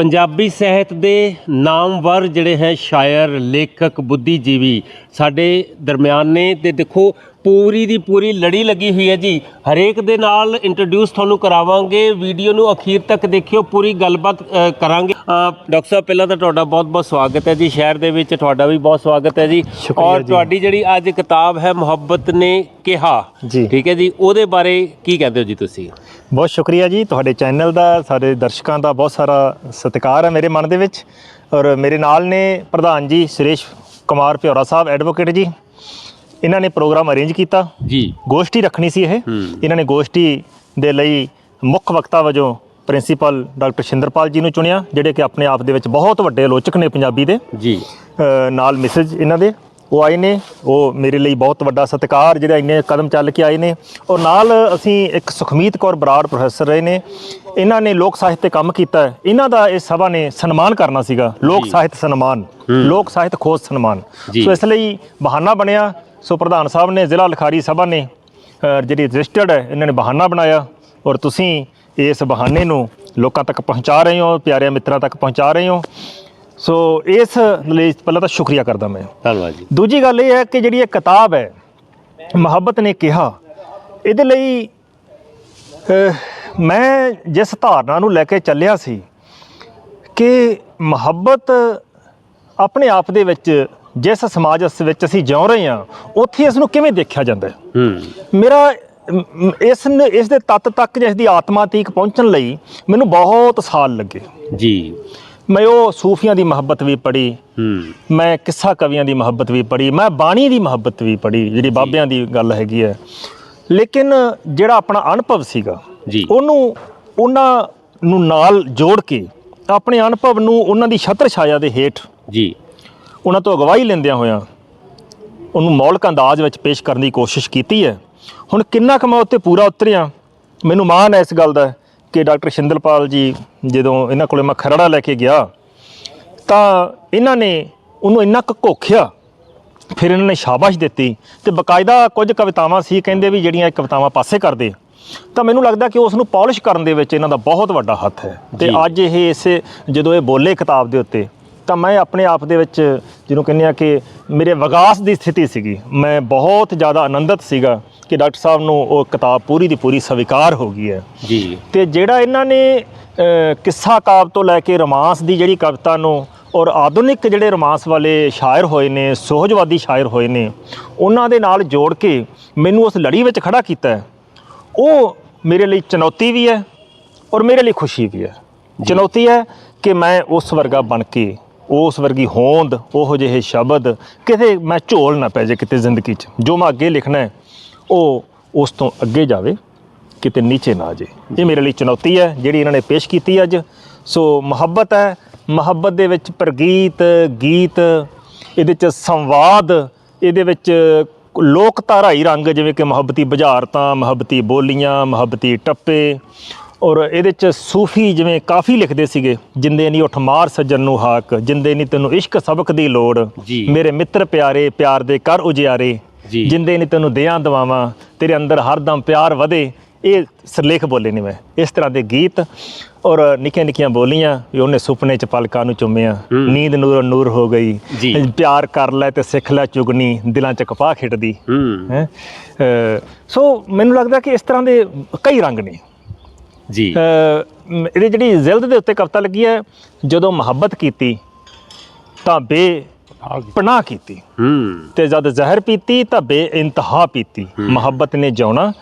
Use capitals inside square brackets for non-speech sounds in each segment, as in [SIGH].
ਪੰਜਾਬੀ ਸਾਹਿਤ ਦੇ ਨਾਮਵਰ ਜਿਹੜੇ ਹੈ ਸ਼ਾਇਰ ਲੇਖਕ ਬੁੱਧੀਜੀਵੀ ਸਾਡੇ ਦਰਮਿਆਨ ਨੇ ਤੇ ਦੇਖੋ ਪੂਰੀ ਦੀ ਪੂਰੀ ਲੜੀ ਲੱਗੀ ਹੋਈ ਹੈ ਜੀ। ਹਰੇਕ ਦੇ ਨਾਲ ਇੰਟਰੋਡਿਊਸ ਤੁਹਾਨੂੰ ਕਰਾਵਾਂਗੇ ਵੀਡੀਓ ਨੂੰ ਅਖੀਰ ਤੱਕ ਦੇਖਿਓ ਪੂਰੀ ਗੱਲਬਾਤ ਕਰਾਂਗੇ। ਡਾਕਟਰ ਸਾਹਿਬ ਪਹਿਲਾਂ ਤਾਂ ਤੁਹਾਡਾ ਬਹੁਤ-ਬਹੁਤ ਸਵਾਗਤ ਹੈ ਜੀ। ਸ਼ਹਿਰ ਦੇ ਵਿੱਚ ਤੁਹਾਡਾ ਵੀ ਬਹੁਤ ਸਵਾਗਤ ਹੈ ਜੀ। ਔਰ। ਤੁਹਾਡੀ ਜਿਹੜੀ ਅੱਜ ਕਿਤਾਬ ਹੈ ਮੁਹੱਬਤ ਨੇ ਕਿਹਾ। ਠੀਕ ਹੈ ਜੀ। ਉਹਦੇ ਬਾਰੇ ਕੀ ਕਹਿੰਦੇ ਹੋ ਜੀ ਤੁਸੀਂ? ਬਹੁਤ ਸ਼ੁਕਰੀਆ ਜੀ। ਤੁਹਾਡੇ ਚੈਨਲ ਦਾ ਸਾਡੇ ਦਰਸ਼ਕਾਂ ਦਾ ਬਹੁਤ ਸਾਰਾ ਸਤਿਕਾਰ ਹੈ ਮੇਰੇ ਮਨ ਦੇ ਵਿੱਚ। ਔਰ ਮੇਰੇ ਨਾਲ ਨੇ ਪ੍ਰਧਾਨ ਜੀ ਸੁਰੇਸ਼ ਕੁਮਾਰ ਪਿਉਰਾ ਸਾਹਿਬ ਐਡਵੋਕੇਟ ਜੀ। ਇਹਨਾਂ ਨੇ ਪ੍ਰੋਗਰਾਮ ਅਰੇਂਜ ਕੀਤਾ। ਜੀ। ਗੋਸ਼ਟੀ ਰੱਖਣੀ ਸੀ ਇਹ। ਇਹਨਾਂ ਨੇ ਗੋਸ਼ਟੀ ਦੇ ਲਈ ਮੁੱਖ ਵਕਤਾ ਵਜੋਂ ਪ੍ਰਿੰਸੀਪਲ ਡਾਕਟਰ ਸ਼ਿੰਦਰਪਾਲ ਜੀ ਨੂੰ ਚੁਣਿਆ ਜਿਹੜੇ ਕਿ ਆਪਣੇ ਆਪ ਦੇ ਵਿੱਚ ਬਹੁਤ ਵੱਡੇ ਆਲੋਚਕ ਨੇ ਪੰਜਾਬੀ ਦੇ। ਜੀ। ਨਾਲ ਮਿਸਜ ਇਹਨਾਂ ਦੇ। ਉਹ ਆਏ ਨੇ। ਉਹ ਮੇਰੇ ਲਈ ਬਹੁਤ ਵੱਡਾ ਸਤਿਕਾਰ ਜਿਹੜਾ ਇੰਨੇ ਕਦਮ ਚੱਲ ਕੇ ਆਏ ਨੇ। ਔਰ ਨਾਲ ਅਸੀਂ ਇੱਕ ਸੁਖਮੀਤ ਕੌਰ ਬਰਾੜ ਪ੍ਰੋਫੈਸਰ ਰਹੇ ਨੇ। ਇਹਨਾਂ ਨੇ ਲੋਕ ਸਾਹਿਤ ਤੇ ਕੰਮ ਕੀਤਾ। ਇਹਨਾਂ ਦਾ ਇਸ ਸਭਾ ਨੇ ਸਨਮਾਨ ਕਰਨਾ ਸੀਗਾ। ਲੋਕ। ਸਾਹਿਤ ਸਨਮਾਨ। ਲੋਕ ਸਾਹਿਤ ਖੋਜ ਸਨਮਾਨ। ਸੋ ਇਸ ਲਈ ਬਹਾਨਾ ਬਣਿਆ। ਸੋ ਪ੍ਰਧਾਨ ਸਾਹਿਬ ਨੇ ਜ਼ਿਲ੍ਹਾ ਲਿਖਾਰੀ ਸਭਾ ਨੇ ਜਿਹੜੀ ਰਜਿਸਟਰਡ ਹੈ ਇਹਨਾਂ ਨੇ ਬਹਾਨਾ ਬਣਾਇਆ ਔਰ ਤੁਸੀਂ ਇਸ ਬਹਾਨੇ ਨੂੰ ਲੋਕਾਂ ਤੱਕ ਪਹੁੰਚਾ ਰਹੇ ਹੋ ਪਿਆਰਿਆਂ ਮਿੱਤਰਾਂ ਤੱਕ ਪਹੁੰਚਾ ਰਹੇ ਹੋ। ਸੋ ਇਸ ਲਈ ਪਹਿਲਾਂ ਤਾਂ ਸ਼ੁਕਰੀਆ ਕਰਦਾ ਮੈਂ। ਧੰਨਵਾਦ ਜੀ। ਦੂਜੀ ਗੱਲ ਇਹ ਹੈ ਕਿ ਜਿਹੜੀ ਇਹ ਕਿਤਾਬ ਹੈ ਮੁਹੱਬਤ ਨੇ ਕਿਹਾ ਇਹਦੇ ਲਈ ਮੈਂ ਜਿਸ ਧਾਰਨਾ ਨੂੰ ਲੈ ਕੇ ਚੱਲਿਆ ਸੀ ਕਿ ਮੁਹੱਬਤ ਆਪਣੇ ਆਪ ਦੇ ਵਿੱਚ ਜਿਸ ਸਮਾਜ ਅਸ- ਵਿੱਚ ਅਸੀਂ ਜਿਉ ਰਹੇ ਹਾਂ ਉੱਥੇ ਇਸ ਨੂੰ ਕਿਵੇਂ ਦੇਖਿਆ ਜਾਂਦਾ ਹੈ? ਮੇਰਾ ਮ, ਮ, ਇਸ ਨੇ ਇਸ ਦੇ ਤੱਤ ਤੱਕ ਜਿਸ ਦੀ ਆਤਮਾ ਤੀਕ ਪਹੁੰਚਣ ਲਈ ਮੈਨੂੰ ਬਹੁਤ ਸਾਲ ਲੱਗੇ। ਜੀ। ਮੈਂ ਉਹ ਸੂਫੀਆਂ ਦੀ ਮੁਹੱਬਤ ਵੀ ਪੜ੍ਹੀ ਹੂੰ। ਮੈਂ ਕਿੱਸਾ ਕਵੀਆਂ ਦੀ ਮੁਹੱਬਤ ਵੀ ਪੜ੍ਹੀ ਮੈਂ ਬਾਣੀ ਦੀ ਮੁਹੱਬਤ ਵੀ ਪੜ੍ਹੀ ਜਿਹੜੀ ਬਾਬਿਆਂ ਦੀ ਗੱਲ ਹੈਗੀ ਹੈ। ਲੇਕਿਨ ਜਿਹੜਾ ਆਪਣਾ ਅਨੁਭਵ ਸੀਗਾ ਜੀ। ਉਹਨੂੰ ਉਹਨਾਂ ਨੂੰ ਨਾਲ ਜੋੜ ਕੇ ਆਪਣੇ ਅਨੁਭਵ ਨੂੰ ਉਹਨਾਂ ਦੀ ਛਤਰ ਛਾਇਆ ਦੇ ਹੇਠ ਜੀ। ਉਹਨਾਂ ਤੋਂ ਅਗਵਾਈ ਲੈਂਦਿਆਂ ਹੋਇਆਂ ਉਹਨੂੰ ਮੌਲਿਕ ਅੰਦਾਜ਼ ਵਿੱਚ ਪੇਸ਼ ਕਰਨ ਦੀ ਕੋਸ਼ਿਸ਼ ਕੀਤੀ ਹੈ ਹੁਣ ਕਿੰਨਾ ਕੁ ਮੈਂ ਉੱਤੇ ਪੂਰਾ ਉਤਰਿਆ ਮੈਨੂੰ ਮਾਣ ਹੈ ਇਸ ਗੱਲ ਦਾ ਕਿ ਡਾਕਟਰ ਸ਼ਿੰਦਰਪਾਲ ਜੀ ਜਦੋਂ ਇਹਨਾਂ ਕੋਲੇ ਮੈਂ ਖਰੜਾ ਲੈ ਕੇ ਗਿਆ ਤਾਂ ਇਹਨਾਂ ਨੇ ਉਹਨੂੰ ਇੰਨਾ ਕੁ ਘੋਖਿਆ ਫਿਰ ਇਹਨਾਂ ਨੇ ਸ਼ਾਬਾਸ਼ ਦਿੱਤੀ ਤੇ ਬਕਾਇਦਾ ਕੁਝ ਕਵਿਤਾਵਾਂ ਸੀ ਕਹਿੰਦੇ ਵੀ ਜਿਹੜੀਆਂ ਇਹ ਕਵਿਤਾਵਾਂ ਪਾਸੇ ਕਰਦੇ ਤਾਂ ਮੈਨੂੰ ਲੱਗਦਾ ਕਿ ਉਸ ਨੂੰ ਪਾਲਿਸ਼ ਕਰਨ ਦੇ ਵਿੱਚ ਇਹਨਾਂ ਦਾ ਬਹੁਤ ਵੱਡਾ ਹੱਥ ਹੈ ਤੇ। ਅੱਜ ਇਹ ਇਸੇ ਜਦੋਂ ਇਹ ਬੋਲੇ ਕਿਤਾਬ ਦੇ ਉੱਤੇ ਤਾਂ ਮੈਂ ਆਪਣੇ ਆਪ ਦੇ ਵਿੱਚ ਜਿਹਨੂੰ ਕਹਿੰਦੇ ਆ ਕਿ ਮੇਰੇ ਵਿਗਾਸ ਦੀ ਸਥਿਤੀ ਸੀਗੀ। ਮੈਂ ਬਹੁਤ ਜ਼ਿਆਦਾ ਆਨੰਦਿਤ ਸੀਗਾ ਕਿ ਡਾਕਟਰ ਸਾਹਿਬ ਨੂੰ ਉਹ ਕਿਤਾਬ ਪੂਰੀ ਦੀ ਪੂਰੀ ਸਵੀਕਾਰ ਹੋ ਗਈ ਹੈ। ਜੀ। ਤੇ ਜਿਹੜਾ ਇਹਨਾਂ ਨੇ ਕਿੱਸਾ ਕਾਵ ਤੋਂ ਲੈ ਕੇ ਰੋਮਾਂਸ ਦੀ ਜਿਹੜੀ ਕਵਿਤਾ ਨੂੰ ਔਰ ਆਧੁਨਿਕ ਜਿਹੜੇ ਰੋਮਾਂਸ ਵਾਲੇ ਸ਼ਾਇਰ ਹੋਏ ਨੇ ਸੋਹਜਵਾਦੀ ਸ਼ਾਇਰ ਹੋਏ ਨੇ ਉਹਨਾਂ ਦੇ ਨਾਲ ਜੋੜ ਕੇ ਮੈਨੂੰ ਉਸ ਲੜੀ ਵਿੱਚ ਖੜਾ ਕੀਤਾ ਉਹ ਮੇਰੇ ਲਈ ਚੁਣੌਤੀ ਵੀ ਹੈ ਔਰ ਮੇਰੇ ਲਈ ਖੁਸ਼ੀ ਵੀ ਹੈ। ਚੁਣੌਤੀ ਹੈ ਕਿ ਮੈਂ ਉਸ ਵਰਗਾ ਬਣ ਕੇ ਉਸ ਵਰਗੀ ਹੋਂਦ, ਉਹੋ ਜਿਹੇ ਸ਼ਬਦ, ਕਿਤੇ ਮੈਂ ਝੋਲ ਨਾ ਪੈ ਜੇ ਕਿਤੇ ਜ਼ਿੰਦਗੀ 'ਚ। ਜੋ ਮੈਂ ਅੱਗੇ ਲਿਖਣਾ ਹੈ, ਉਹ ਉਸ ਤੋਂ ਅੱਗੇ ਜਾਵੇ, ਕਿਤੇ ਨੀਚੇ ਨਾ ਆ ਜੇ। ਇਹ ਮੇਰੇ ਲਈ ਚੁਣੌਤੀ ਹੈ, ਜਿਹੜੀ ਇਹਨਾਂ ਨੇ ਪੇਸ਼ ਕੀਤੀ ਅੱਜ। ਸੋ ਮੁਹੱਬਤ ਹੈ, ਮੁਹੱਬਤ ਦੇ ਵਿੱਚ ਪ੍ਰਗੀਤ, ਗੀਤ, ਇਹਦੇ ਚ ਸੰਵਾਦ, ਇਹਦੇ ਵਿੱਚ ਲੋਕ ਧਾਰਾਈ ਰੰਗ, ਜਿਵੇਂ ਕਿ ਮੁਹੱਬਤੀ ਬੁਝਾਰਤਾਂ, ਮੁਹੱਬਤੀ ਬੋਲੀਆਂ, ਮੁਹੱਬਤੀ ਟੱਪੇ। ਔਰ ਇਹਦੇ ਚ ਸੂਫੀ ਜਿਵੇਂ ਕਾਫੀ ਲਿਖਦੇ ਸੀਗੇ ਜਿੰਦੇ ਨਹੀਂ ਉੱਠ ਮਾਰ ਸੱਜਣ ਨੂੰ ਹਾਕ ਜਿੰਦੇ ਨਹੀਂ ਤੈਨੂੰ ਇਸ਼ਕ ਸਬਕ ਦੀ ਲੋੜ। ਮੇਰੇ ਮਿੱਤਰ ਪਿਆਰੇ ਪਿਆਰ ਦੇ ਕਰ ਉਜਿਆਰੇ। ਜਿੰਦੇ ਨਹੀਂ ਤੈਨੂੰ ਦਿਆਂ ਦਵਾਵਾਂ ਤੇਰੇ ਅੰਦਰ ਹਰਦਮ ਪਿਆਰ ਵਧੇ ਇਹ ਸਿਰਲੇਖ ਬੋਲੇ ਨੇ ਮੈਂ ਇਸ ਤਰ੍ਹਾਂ ਦੇ ਗੀਤ ਔਰ ਨਿੱਕੀਆਂ ਨਿੱਕੀਆਂ ਬੋਲੀਆਂ ਵੀ ਉਹਨੇ ਸੁਪਨੇ ਚ ਪਲਕਾਂ ਨੂੰ ਚੁੰਮਿਆ। ਨੀਂਦ ਨੂਰ ਨੂਰ ਹੋ ਗਈ। ਪਿਆਰ ਕਰ ਲੈ ਤੇ ਸਿੱਖ ਲੈ ਚੁਗਣੀ ਦਿਲਾਂ ਚ ਕਪਾਹ ਖਿੱਟਦੀ ਹੈ ਸੋ ਮੈਨੂੰ ਲੱਗਦਾ ਕਿ ਇਸ ਤਰ੍ਹਾਂ ਦੇ ਕਈ ਰੰਗ ਨੇ ਜੀ। ਇਹਦੀ ਜਿਹੜੀ ਜ਼ਿਲਦ ਦੇ ਉੱਤੇ ਕਵਿਤਾ ਲੱਗੀ ਹੈ ਜਦੋਂ ਮੁਹੱਬਤ ਕੀਤੀ ਤਾਂ ਬੇ ਪਨਾਹ ਕੀਤੀ। ਹੂੰ। ਤੇ ਜਦ ਜ਼ਹਿਰ ਪੀਤੀ ਤਾਂ ਬੇਇੰਤਹਾ ਪੀਤੀ। ਮੁਹੱਬਤ ਨੇ ਜਿਉਣਾ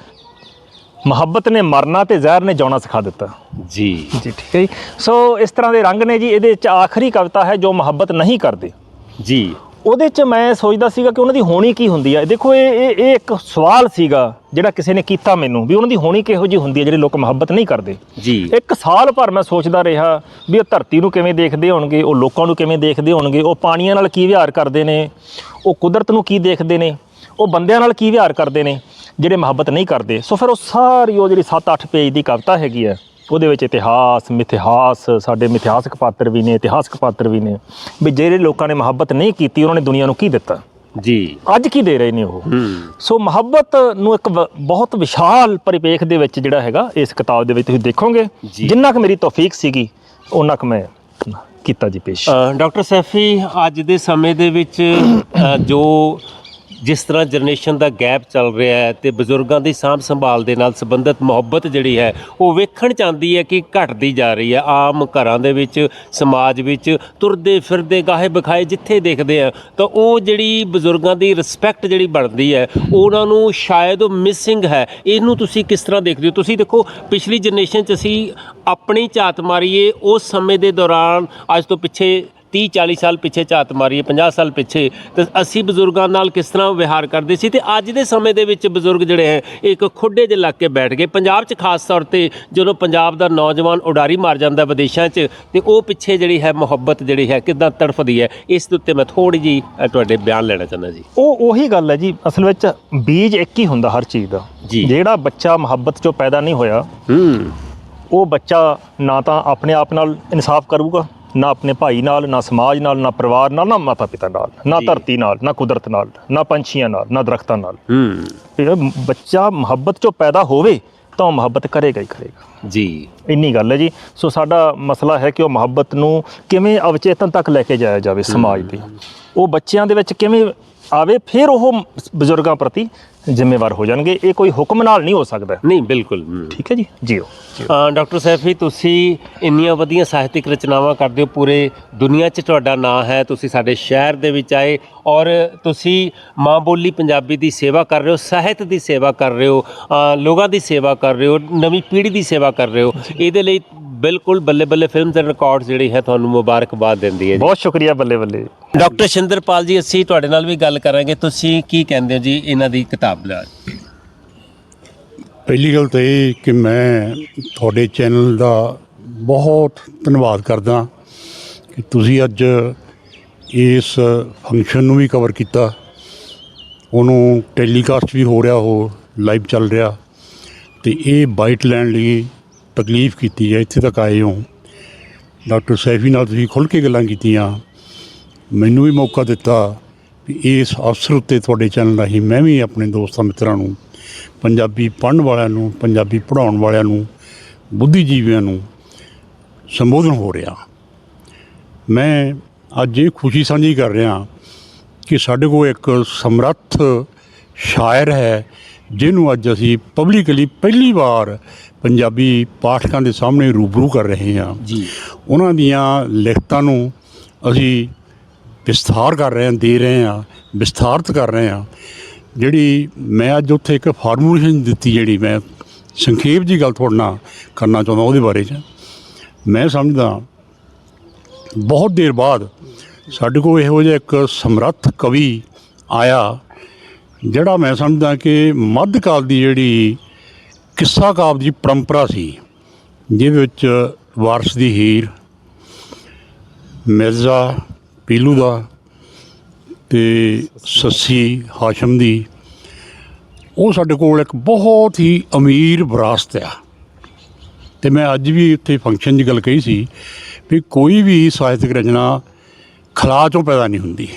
ਮੁਹੱਬਤ ਨੇ ਮਰਨਾ ਤੇ ਜ਼ਹਿਰ ਨੇ ਜਿਉਣਾ ਸਿਖਾ ਦਿੱਤਾ। ਜੀ। ਜੀ ਠੀਕ ਹੈ ਜੀ। ਸੋ ਇਸ ਤਰ੍ਹਾਂ ਦੇ ਰੰਗ ਨੇ ਜੀ ਇਹਦੇ ਵਿੱਚ ਆਖਰੀ ਕਵਿਤਾ ਹੈ ਜੋ ਮੁਹੱਬਤ ਨਹੀਂ ਕਰਦੇ। ਜੀ। ਉਹਦੇ 'ਚ ਮੈਂ ਸੋਚਦਾ ਸੀਗਾ ਕਿ ਉਹਨਾਂ ਦੀ ਹੋਣੀ ਕੀ ਹੁੰਦੀ ਹੈ ਦੇਖੋ ਇਹ ਇਹ ਇਹ ਇੱਕ ਸਵਾਲ ਸੀਗਾ ਜਿਹੜਾ ਕਿਸੇ ਨੇ ਕੀਤਾ ਮੈਨੂੰ ਵੀ ਉਹਨਾਂ ਦੀ ਹੋਣੀ ਕਿਹੋ ਜੀ ਹੁੰਦੀ ਹੈ ਜਿਹੜੇ ਲੋਕ ਮੁਹੱਬਤ ਨਹੀਂ ਕਰਦੇ। ਜੀ। ਇੱਕ ਸਾਲ ਭਰ ਮੈਂ ਸੋਚਦਾ ਰਿਹਾ ਵੀ ਉਹ ਧਰਤੀ ਨੂੰ ਕਿਵੇਂ ਦੇਖਦੇ ਹੋਣਗੇ ਉਹ ਲੋਕਾਂ ਨੂੰ ਕਿਵੇਂ ਦੇਖਦੇ ਹੋਣਗੇ ਉਹ ਪਾਣੀਆਂ ਨਾਲ ਕੀ ਵਿਹਾਰ ਕਰਦੇ ਨੇ ਉਹ ਕੁਦਰਤ ਨੂੰ ਕੀ ਦੇਖਦੇ ਨੇ ਉਹ ਬੰਦਿਆਂ ਨਾਲ ਕੀ ਵਿਹਾਰ ਕਰਦੇ ਨੇ ਜਿਹੜੇ ਮੁਹੱਬਤ ਨਹੀਂ ਕਰਦੇ। ਸੋ ਫਿਰ ਉਹ ਸਾਰੀ ਉਹ ਜਿਹੜੀ 7-8 ਪੇਜ ਦੀ ਕਵਿਤਾ ਹੈਗੀ ਹੈ ਉਹਦੇ ਵਿੱਚ ਇਤਿਹਾਸ ਮਿਥਿਹਾਸ ਸਾਡੇ ਮਿਥਿਹਾਸਕ ਪਾਤਰ ਵੀ ਨੇ ਇਤਿਹਾਸਕ ਪਾਤਰ ਵੀ ਨੇ। ਵੀ ਜਿਹੜੇ ਲੋਕਾਂ ਨੇ ਮੁਹੱਬਤ ਨਹੀਂ ਕੀਤੀ ਉਹਨਾਂ ਨੇ ਦੁਨੀਆ ਨੂੰ ਕੀ ਦਿੱਤਾ? ਜੀ। ਅੱਜ ਕੀ ਦੇ ਰਹੇ ਨੇ ਉਹ? ਸੋ ਮੁਹੱਬਤ ਨੂੰ ਇੱਕ ਬਹੁਤ ਵਿਸ਼ਾਲ ਪਰਿਪੇਖ ਦੇ ਵਿੱਚ ਜਿਹੜਾ ਹੈਗਾ ਇਸ ਕਿਤਾਬ ਦੇ ਵਿੱਚ ਤੁਸੀਂ ਦੇਖੋਗੇ। ਜਿੰਨਾ ਕੁ ਮੇਰੀ ਤੌਫੀਕ ਸੀਗੀ ਉਹਨਾਂ ਕੁ ਮੈਂ ਕੀਤਾ ਜੀ ਪੇਸ਼। ਡਾਕਟਰ ਸੈਫੀ ਅੱਜ ਦੇ ਸਮੇਂ ਦੇ ਵਿੱਚ ਜੋ ਜਿਸ ਤਰ੍ਹਾਂ ਜਨਰੇਸ਼ਨ ਦਾ ਗੈਪ ਚੱਲ ਰਿਹਾ ਹੈ ਤੇ ਬਜ਼ੁਰਗਾਂ ਦੀ ਸਾਂਭ ਸੰਭਾਲ ਦੇ ਨਾਲ ਸੰਬੰਧਿਤ ਮੁਹੱਬਤ ਜਿਹੜੀ ਹੈ, ਉਹ ਵੇਖਣ ਚਾਹੁੰਦੀ ਹੈ ਕਿ ਘਟਦੀ ਜਾ ਰਹੀ ਹੈ। ਆਮ ਘਰਾਂ ਦੇ ਵਿੱਚ, ਸਮਾਜ ਵਿੱਚ ਤੁਰਦੇ ਫਿਰਦੇ, ਗਾਹੇ ਬਖਾਏ ਜਿੱਥੇ ਦੇਖਦੇ ਆ, ਤਾਂ ਉਹ ਜਿਹੜੀ ਬਜ਼ੁਰਗਾਂ ਦੀ ਰਿਸਪੈਕਟ ਜਿਹੜੀ ਬਣਦੀ ਹੈ, ਉਹਨਾਂ ਨੂੰ ਸ਼ਾਇਦ ਉਹ ਮਿਸਿੰਗ ਹੈ। ਇਹਨੂੰ ਤੁਸੀਂ ਕਿਸ ਤਰ੍ਹਾਂ ਦੇਖਦੇ ਹੋ? ਤੁਸੀਂ ਦੇਖੋ, ਪਿਛਲੀ ਜਨਰੇਸ਼ਨ 'ਚ ਅਸੀਂ ਆਪਣੀ ਝਾਤ ਮਾਰੀਏ, ਉਸ ਸਮੇਂ ਦੇ ਦੌਰਾਨ, ਅੱਜ ਤੋਂ ਪਿੱਛੇ 30 40 ਸਾਲ ਪਿੱਛੇ ਝਾਤ ਮਾਰੀਏ 50 ਸਾਲ ਪਿੱਛੇ ਤੇ ਅਸੀਂ ਬਜ਼ੁਰਗਾਂ ਨਾਲ ਕਿਸ ਤਰ੍ਹਾਂ ਵਿਹਾਰ ਕਰਦੇ ਸੀ? ਤੇ ਅੱਜ ਦੇ ਸਮੇਂ ਦੇ ਵਿੱਚ ਬਜ਼ੁਰਗ ਜਿਹੜੇ ਹੈ ਇੱਕ ਖੁੱਡੇ 'ਚ ਲੱਗ ਕੇ ਬੈਠ ਗਏ। ਪੰਜਾਬ 'ਚ ਖਾਸ ਤੌਰ ਤੇ ਜਦੋਂ ਪੰਜਾਬ ਦਾ ਨੌਜਵਾਨ ਉਡਾਰੀ ਮਾਰ ਜਾਂਦਾ ਵਿਦੇਸ਼ਾਂ 'ਚ ਤੇ ਉਹ ਪਿੱਛੇ ਜਿਹੜੀ ਹੈ ਮੁਹੱਬਤ ਜਿਹੜੀ ਹੈ ਕਿਦਾਂ ਤੜਫਦੀ ਹੈ ਇਸ ਦੇ ਉੱਤੇ ਮੈਂ ਥੋੜੀ ਜੀ ਤੁਹਾਡੇ ਬਿਆਨ ਲੈਣਾ ਚਾਹੁੰਦਾ ਜੀ। ਉਹ ਉਹੀ ਗੱਲ ਹੈ ਜੀ ਅਸਲ ਵਿੱਚ ਬੀਜ ਇੱਕ ਹੀ ਹੁੰਦਾ ਹਰ ਚੀਜ਼ ਦਾ। ਜਿਹੜਾ ਬੱਚਾ ਮੁਹੱਬਤ ਚੋਂ ਪੈਦਾ ਨਹੀਂ ਹੋਇਆ ਹੂੰ। ਉਹ ਬੱਚਾ ਨਾ ਤਾਂ ਆਪਣੇ ਆਪ ਨਾਲ ਇਨਸਾਫ ਕਰੂਗਾ ਨਾ ਆਪਣੇ ਭਾਈ ਨਾਲ ਨਾ ਸਮਾਜ ਨਾਲ ਨਾ ਪਰਿਵਾਰ ਨਾਲ ਨਾ ਮਾਤਾ ਪਿਤਾ ਨਾਲ ਨਾ। ਧਰਤੀ ਨਾਲ ਨਾ ਕੁਦਰਤ ਨਾਲ ਨਾ ਪੰਛੀਆਂ ਨਾਲ ਨਾ ਦਰਖਤਾਂ ਨਾਲ। ਹੂੰ। ਇਹ ਬੱਚਾ ਮੁਹੱਬਤ ਚੋਂ ਪੈਦਾ ਹੋਵੇ ਤਾਂ ਉਹ ਮੁਹੱਬਤ ਕਰੇਗਾ ਹੀ ਕਰੇਗਾ। ਜੀ। ਇੰਨੀ ਗੱਲ ਹੈ ਜੀ। ਸੋ ਸਾਡਾ ਮਸਲਾ ਹੈ ਕਿ ਉਹ ਮੁਹੱਬਤ ਨੂੰ ਕਿਵੇਂ ਅਵਚੇਤਨ ਤੱਕ ਲੈ ਕੇ ਜਾਇਆ ਜਾਵੇ ਸਮਾਜ ਦੇ। ਉਹ ਬੱਚਿਆਂ ਦੇ ਵਿੱਚ ਕਿਵੇਂ ਆਵੇ ਫਿਰ ਉਹ ਬਜ਼ੁਰਗਾਂ ਪ੍ਰਤੀ ਜ਼ਿੰਮੇਵਾਰ ਹੋ ਜਾਣਗੇ ਇਹ ਕੋਈ ਹੁਕਮ ਨਾਲ ਨਹੀਂ ਹੋ ਸਕਦਾ। ਨਹੀਂ ਬਿਲਕੁਲ। ਠੀਕ ਹੈ ਜੀ? ਜੀਓ ਅ, ਡਾਕਟਰ ਸੈਫੀ ਤੁਸੀਂ ਇੰਨੀਆਂ ਵਧੀਆ ਸਾਹਿਤਿਕ ਰਚਨਾਵਾਂ ਕਰਦੇ ਹੋ ਪੂਰੇ ਦੁਨੀਆ 'ਚ ਤੁਹਾਡਾ ਨਾਂ ਹੈ ਤੁਸੀਂ ਸਾਡੇ ਸ਼ਹਿਰ ਦੇ ਵਿੱਚ ਆਏ ਔਰ ਤੁਸੀਂ ਮਾਂ ਬੋਲੀ ਪੰਜਾਬੀ ਦੀ ਸੇਵਾ ਕਰ ਰਹੇ ਹੋ ਸਾਹਿਤ ਦੀ ਸੇਵਾ ਕਰ ਰਹੇ ਹੋ ਲੋਕਾਂ ਦੀ ਸੇਵਾ ਕਰ ਰਹੇ ਹੋ ਨਵੀਂ ਪੀੜ੍ਹੀ ਦੀ ਸੇਵਾ ਕਰ ਰਹੇ ਹੋ। ਇਹਦੇ ਲਈ ਬਿਲਕੁਲ ਬੱਲੇ ਬੱਲੇ ਫਿਲਮਸ ਐਂਡ ਰਿਕਾਰਡਸ ਜਿਹੜੀ ਹੈ ਤੁਹਾਨੂੰ ਮੁਬਾਰਕਬਾਦ ਦਿੰਦੀ ਹੈ ਜੀ। ਬਹੁਤ ਸ਼ੁਕਰੀਆ ਬੱਲੇ ਬੱਲੇ। ਡਾਕਟਰ ਸ਼ਿੰਦਰਪਾਲ ਜੀ ਅਸੀਂ ਤੁਹਾਡੇ ਨਾਲ ਵੀ ਗੱਲ ਕਰਾਂਗੇ। ਤੁਸੀਂ ਕੀ ਕਹਿੰਦੇ ਹੋ ਜੀ ਇਹਨਾਂ ਦੀ ਕਿਤਾਬ ਦਾ? ਪਹਿਲੀ ਗੱਲ ਤਾਂ ਇਹ ਕਿ ਮੈਂ ਤੁਹਾਡੇ ਚੈਨਲ ਦਾ ਬਹੁਤ ਧੰਨਵਾਦ ਕਰਦਾ ਕਿ ਤੁਸੀਂ ਅੱਜ ਇਸ ਫੰਕਸ਼ਨ ਨੂੰ ਵੀ ਕਵਰ ਕੀਤਾ। ਉਹਨੂੰ ਟੈਲੀਕਾਸਟ ਵੀ ਹੋ ਰਿਹਾ ਉਹ ਲਾਈਵ ਚੱਲ ਰਿਹਾ। ਤੇ ਇਹ ਬਾਈਟ ਲੈਣ ਲਈ ਤਕਲੀਫ ਕੀਤੀ ਹੈ, ਇੱਥੇ ਤੱਕ ਆਏ ਹੋ। ਡਾਕਟਰ ਸੈਫੀ ਨਾਲ ਤੁਸੀਂ ਖੁੱਲ੍ਹ ਕੇ ਗੱਲਾਂ ਕੀਤੀਆਂ। ਮੈਨੂੰ ਵੀ ਮੌਕਾ ਦਿੱਤਾ ਵੀ ਇਸ ਅਵਸਰ ਉੱਤੇ ਤੁਹਾਡੇ ਚੈਨਲ ਰਾਹੀਂ ਮੈਂ ਵੀ ਆਪਣੇ ਦੋਸਤਾਂ ਮਿੱਤਰਾਂ ਨੂੰ, ਪੰਜਾਬੀ ਪੜ੍ਹਨ ਵਾਲਿਆਂ ਨੂੰ, ਪੰਜਾਬੀ ਪੜ੍ਹਾਉਣ ਵਾਲਿਆਂ ਨੂੰ, ਬੁੱਧੀਜੀਵੀਆਂ ਨੂੰ ਸੰਬੋਧਨ ਹੋ ਰਿਹਾ। ਮੈਂ ਅੱਜ ਇਹ ਖੁਸ਼ੀ ਸਾਂਝੀ ਕਰ ਰਿਹਾ ਕਿ ਸਾਡੇ ਕੋਲ ਇੱਕ ਸਮਰੱਥ ਸ਼ਾਇਰ ਹੈ, ਜਿਹਨੂੰ ਅੱਜ ਅਸੀਂ ਪਬਲਿਕਲੀ ਪਹਿਲੀ ਵਾਰ ਪੰਜਾਬੀ ਪਾਠਕਾਂ ਦੇ ਸਾਹਮਣੇ ਰੂਬਰੂ ਕਰ ਰਹੇ ਹਾਂ। ਜੀ। ਉਹਨਾਂ ਦੀਆਂ ਲਿਖਤਾਂ ਨੂੰ ਅਸੀਂ ਵਿਸਥਾਰ ਕਰ ਰਹੇ ਹਾਂ ਦੇ ਰਹੇ ਹਾਂ ਵਿਸਥਾਰਤ ਕਰ ਰਹੇ ਹਾਂ। ਜਿਹੜੀ ਮੈਂ ਅੱਜ ਉੱਥੇ ਇੱਕ ਫਾਰਮੂਲੇਸ਼ਨ ਦਿੱਤੀ ਜਿਹੜੀ ਮੈਂ ਸੰਖੇਪ ਜੀ ਗੱਲ ਤੁਹਾਡੇ ਨਾਲ ਕਰਨਾ ਚਾਹੁੰਦਾ ਉਹਦੇ ਬਾਰੇ 'ਚ। ਮੈਂ ਸਮਝਦਾ ਬਹੁਤ ਦੇਰ ਬਾਅਦ ਸਾਡੇ ਕੋਲ ਇਹੋ ਜਿਹਾ ਇੱਕ ਸਮਰੱਥ ਕਵੀ ਆਇਆ ਜਿਹੜਾ ਮੈਂ ਸਮਝਦਾ ਕਿ ਮੱਧਕਾਲ ਦੀ ਜਿਹੜੀ ਕਿੱਸਾ ਕਾਵ ਦੀ ਪਰੰਪਰਾ ਸੀ ਜਿਹਦੇ ਵਿੱਚ ਵਾਰਸ ਦੀ ਹੀਰ ਮਿਰਜ਼ਾ ਪੀਲੂ ਦਾ ਤੇ ਸੱਸੀ ਹਾਸ਼ਮ ਦੀ ਉਹ ਸਾਡੇ ਕੋਲ ਇੱਕ ਬਹੁਤ ਹੀ ਅਮੀਰ ਵਿਰਾਸਤ ਆ। ਤੇ ਮੈਂ ਅੱਜ ਵੀ ਉੱਥੇ ਫੰਕਸ਼ਨ ਦੀ ਗੱਲ ਕਹੀ ਸੀ ਵੀ ਕੋਈ ਵੀ ਸਾਹਿਤਕ ਰਚਨਾ ਖਲਾ ਚੋਂ ਪੈਦਾ ਨਹੀਂ ਹੁੰਦੀ।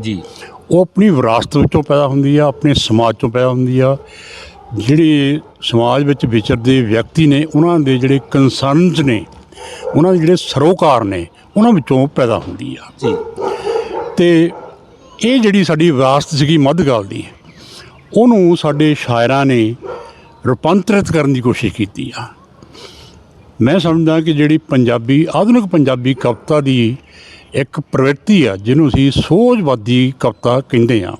ਜੀ। ਉਹ ਆਪਣੀ ਵਿਰਾਸਤ ਵਿੱਚੋਂ ਪੈਦਾ ਹੁੰਦੀ ਆ ਆਪਣੇ ਸਮਾਜ ਚੋਂ ਪੈਦਾ ਹੁੰਦੀ ਆ ਜਿਹੜੇ ਸਮਾਜ ਵਿੱਚ ਵਿਚਰਦੇ ਵਿਅਕਤੀ ਨੇ ਉਹਨਾਂ ਦੇ ਜਿਹੜੇ ਕੰਸਰਨਸ ਨੇ ਉਹਨਾਂ ਦੇ ਜਿਹੜੇ ਸਰੋਕਾਰ ਨੇ ਉਹਨਾਂ ਵਿੱਚੋਂ ਪੈਦਾ ਹੁੰਦੀ ਆ। ਜੀ। ਤੇ ਇਹ ਜਿਹੜੀ ਸਾਡੀ ਵਿਰਾਸਤ ਸੀਗੀ ਮੱਧਕਾਲ ਦੀ ਉਹਨੂੰ ਸਾਡੇ ਸ਼ਾਇਰਾਂ ਨੇ ਰੂਪਾਂਤਰਿਤ ਕਰਨ ਦੀ ਕੋਸ਼ਿਸ਼ ਕੀਤੀ ਆ। ਮੈਂ ਸਮਝਦਾ ਕਿ ਜਿਹੜੀ ਪੰਜਾਬੀ ਆਧੁਨਿਕ ਪੰਜਾਬੀ ਕਵਿਤਾ ਦੀ ਇੱਕ ਪ੍ਰਵਿਰਤੀ ਆ ਜਿਹਨੂੰ ਅਸੀਂ ਸੋਝਵਾਦੀ ਕਵਿਤਾ ਕਹਿੰਦੇ ਆ